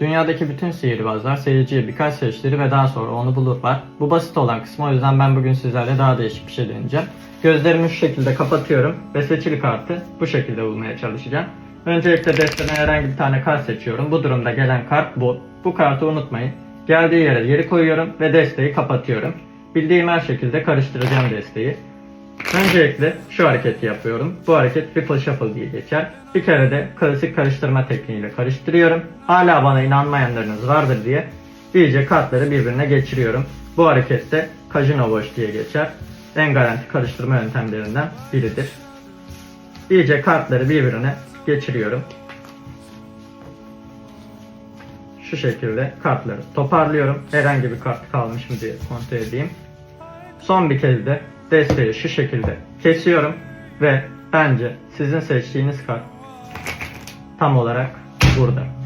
Dünyadaki bütün sihirbazlar seyirciye birkaç seçtirir ve daha sonra onu bulurlar. Bu basit olan kısmı o yüzden ben bugün sizlerle daha değişik bir şey deneyeceğim. Gözlerimi şu şekilde kapatıyorum ve seçili kartı bu şekilde bulmaya çalışacağım. Öncelikle desteden herhangi bir tane kart seçiyorum. Bu durumda gelen kart bu. Bu kartı unutmayın. Geldiği yere geri koyuyorum ve desteği kapatıyorum. Bildiğim her şekilde karıştıracağım desteği. Öncelikle şu hareketi yapıyorum. Bu hareket Ripple Shuffle diye geçer. Bir kere de klasik karıştırma tekniğiyle karıştırıyorum. Hala bana inanmayanlarınız vardır diye iyice kartları birbirine geçiriyorum. Bu harekette Kajino Wash diye geçer. En garanti karıştırma yöntemlerinden biridir. İyice kartları birbirine geçiriyorum. Şu şekilde kartları toparlıyorum. Herhangi bir kart kalmış mı diye kontrol edeyim. Son bir kez de desteği şu şekilde kesiyorum ve bence sizin seçtiğiniz kart tam olarak burada.